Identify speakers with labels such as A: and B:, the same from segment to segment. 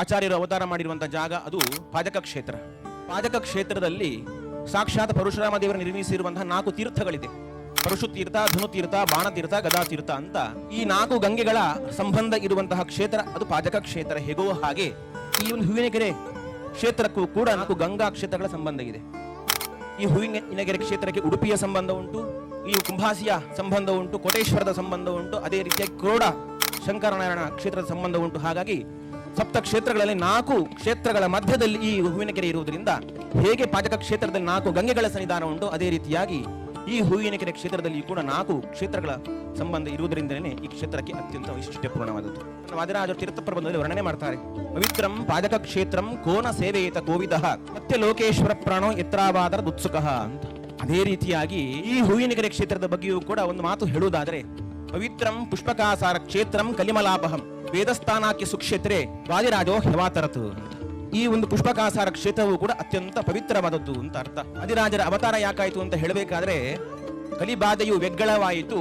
A: ಆಚಾರ್ಯರು ಅವತಾರ ಮಾಡಿರುವಂಥ ಜಾಗ ಅದು ಪಾದಕ ಕ್ಷೇತ್ರ. ಪಾದಕ ಕ್ಷೇತ್ರದಲ್ಲಿ ಸಾಕ್ಷಾತ್ ಪರಶುರಾಮ ದೇವರು ನಿರ್ಮಿಸಿರುವಂತಹ ನಾಲ್ಕು ತೀರ್ಥಗಳಿದೆ. ಪರಶು ತೀರ್ಥ ಧನು ತೀರ್ಥ ಬಾಣತೀರ್ಥ ಗದಾ ತೀರ್ಥ ಅಂತ ಈ ನಾಲ್ಕು ಗಂಗೆಗಳ ಸಂಬಂಧ ಇರುವಂತಹ ಕ್ಷೇತ್ರ ಅದು ಪಾದಕ ಕ್ಷೇತ್ರ. ಹೇಗೋ ಹಾಗೆ ಈ ಒಂದು ಹೂವಿನಗೆರೆ ಕ್ಷೇತ್ರಕ್ಕೂ ಕೂಡ ನಾಲ್ಕು ಗಂಗಾ ಕ್ಷೇತ್ರಗಳ ಸಂಬಂಧ ಇದೆ. ಈ ಹೂವಿನಗೆರೆ ಕ್ಷೇತ್ರಕ್ಕೆ ಉಡುಪಿಯ ಸಂಬಂಧ ಉಂಟು, ಈ ಕುಂಭಾಸಿಯ ಸಂಬಂಧ ಉಂಟು, ಕೋಟೇಶ್ವರದ ಸಂಬಂಧ ಉಂಟು, ಅದೇ ರೀತಿಯಾಗಿ ಕ್ರೋಡ, ಶಂಕರನಾರಾಯಣ ಕ್ಷೇತ್ರದ ಸಂಬಂಧ ಉಂಟು. ಹಾಗಾಗಿ ಸಪ್ತ ಕ್ಷೇತ್ರಗಳಲ್ಲಿ ನಾಲ್ಕು ಕ್ಷೇತ್ರಗಳ ಮಧ್ಯದಲ್ಲಿ ಈ ಹೂವಿನಕೆರೆ ಇರುವುದರಿಂದ ಹೇಗೆ ಪಾಜಕ ಕ್ಷೇತ್ರದಲ್ಲಿ ನಾಲ್ಕು ಗಂಗೆಗಳ ಸನ್ನಿಧಾನ ಉಂಟು ಅದೇ ರೀತಿಯಾಗಿ ಈ ಹೂವಿನ ಕೆರೆ ಕ್ಷೇತ್ರದಲ್ಲಿ ಕೂಡ ನಾಲ್ಕು ಕ್ಷೇತ್ರಗಳ ಸಂಬಂಧ ಇರುವುದರಿಂದಲೇ ಈ ಕ್ಷೇತ್ರಕ್ಕೆ ಅತ್ಯಂತ ವೈಶಿಷ್ಟ್ಯಪೂರ್ಣವಾದದ್ದು. ವಾದಿರಾಜರು ತೀರ್ಥ ಪ್ರಬಂಧದಲ್ಲಿ ವರ್ಣನೆ ಮಾಡ್ತಾರೆ. ಪವಿತ್ರಂ ಪಾಜಕ ಕ್ಷೇತ್ರಂ ಕೋನ ಸೇವೆಯಿತ ಕೋವಿದ, ಸತ್ಯ ಲೋಕೇಶ್ವರ ಪ್ರಾಣೋ ಎತ್ತರಾವಾದರ ದುತ್ಸುಕಃ ಅಂತ. ಅದೇ ರೀತಿಯಾಗಿ ಈ ಹೂವಿನ ಕೆರೆ ಕ್ಷೇತ್ರದ ಬಗ್ಗೆಯೂ ಕೂಡ ಒಂದು ಮಾತು ಹೇಳುವುದಾದರೆ ಪವಿತ್ರಂ ಪುಷ್ಪಕಾಸಾರ ಕ್ಷೇತ್ರಂ ಕಲಿಮಲಾಪಹಂ ವೇದಸ್ಥಾನಕ್ಕೆ ಸುಕ್ಷೇತ್ರೆ ವಾದಿರಾಜೋ ಹೆವಾತರತು ಈ ಒಂದು ಪುಷ್ಪಕಾಸಾರ ಕ್ಷೇತ್ರವು ಕೂಡ ಅತ್ಯಂತ ಪವಿತ್ರವಾದದ್ದು ಅಂತ ಅರ್ಥ. ಅಧಿರಾಜರ ಅವತಾರ ಯಾಕಾಯಿತು ಅಂತ ಹೇಳಬೇಕಾದ್ರೆ, ಕಲಿಬಾಧೆಯು ವೆಗ್ಗಳವಾಯಿತು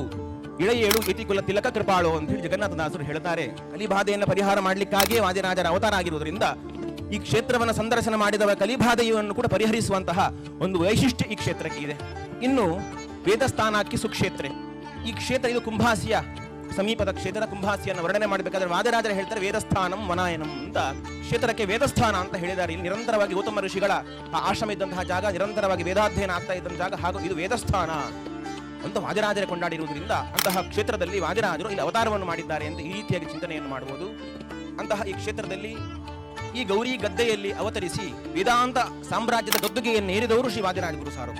A: ಇಳೆಯೇಳು ಇತಿಕುಲ ತಿಲಕ ಕೃಪಾಳು ಅಂತ ಹೇಳಿ ಜಗನ್ನಾಥದಾಸರು ಹೇಳ್ತಾರೆ. ಕಲಿಬಾಧೆಯನ್ನು ಪರಿಹಾರ ಮಾಡಲಿಕ್ಕಾಗಿಯೇ ವಾದಿರಾಜರ ಅವತಾರ ಆಗಿರುವುದರಿಂದ ಈ ಕ್ಷೇತ್ರವನ್ನು ಸಂದರ್ಶನ ಮಾಡಿದವ ಕಲಿಬಾಧೆಯನ್ನು ಕೂಡ ಪರಿಹರಿಸುವಂತಹ ಒಂದು ವೈಶಿಷ್ಟ್ಯ ಈ ಕ್ಷೇತ್ರಕ್ಕೆ ಇದೆ. ಇನ್ನು ವೇದಸ್ಥಾನಕ್ಕೆ ಸುಕ್ಷೇತ್ರೆ. ಈ ಕ್ಷೇತ್ರ ಇದು ಕುಂಭಾಸಿಯ, ಸಮೀಪದ ಕ್ಷೇತ್ರ ಕುಂಭಾಸಿಯನ್ನು ವರ್ಣನೆ ಮಾಡಬೇಕಾದ್ರೆ ವಾದರಾದರೆ ಹೇಳ್ತಾರೆ ವೇದಸ್ಥಾನಂ ವನಾಯನಂ ಅಂತ. ಕ್ಷೇತ್ರಕ್ಕೆ ವೇದಸ್ಥಾನ ಅಂತ ಹೇಳಿದ್ದಾರೆ. ಇಲ್ಲಿ ನಿರಂತರವಾಗಿ ಗೌತಮ ಋಷಿಗಳ ಆ ಆಶ್ರಮ ಇದ್ದಂತಹ ಜಾಗ, ನಿರಂತರವಾಗಿ ವೇದಾಧ್ಯಯನ ಆಗ್ತಾ ಇದ್ದಂತಹ ಜಾಗ ಹಾಗೂ ಇದು ವೇದಸ್ಥಾನ ಅಂತ ವಾದಿರಾಜರೇ ಕೊಂಡಾಡಿರುವುದರಿಂದ ಅಂತಹ ಕ್ಷೇತ್ರದಲ್ಲಿ ವಾದಿರಾಜರು ಇಲ್ಲಿ ಅವತಾರವನ್ನು ಮಾಡಿದ್ದಾರೆ ಅಂತ ಈ ರೀತಿಯಾಗಿ ಚಿಂತನೆಯನ್ನು ಮಾಡಬಹುದು. ಅಂತಹ ಈ ಕ್ಷೇತ್ರದಲ್ಲಿ ಈ ಗೌರಿ ಗದ್ದೆಯಲ್ಲಿ ಅವತರಿಸಿ ವೇದಾಂತ ಸಾಮ್ರಾಜ್ಯದ ಗದ್ದುಗೆಯನ್ನು ಏರಿದವರು ಶ್ರೀ ವಾದಿರಾಜ ಗುರು ಸಾರು.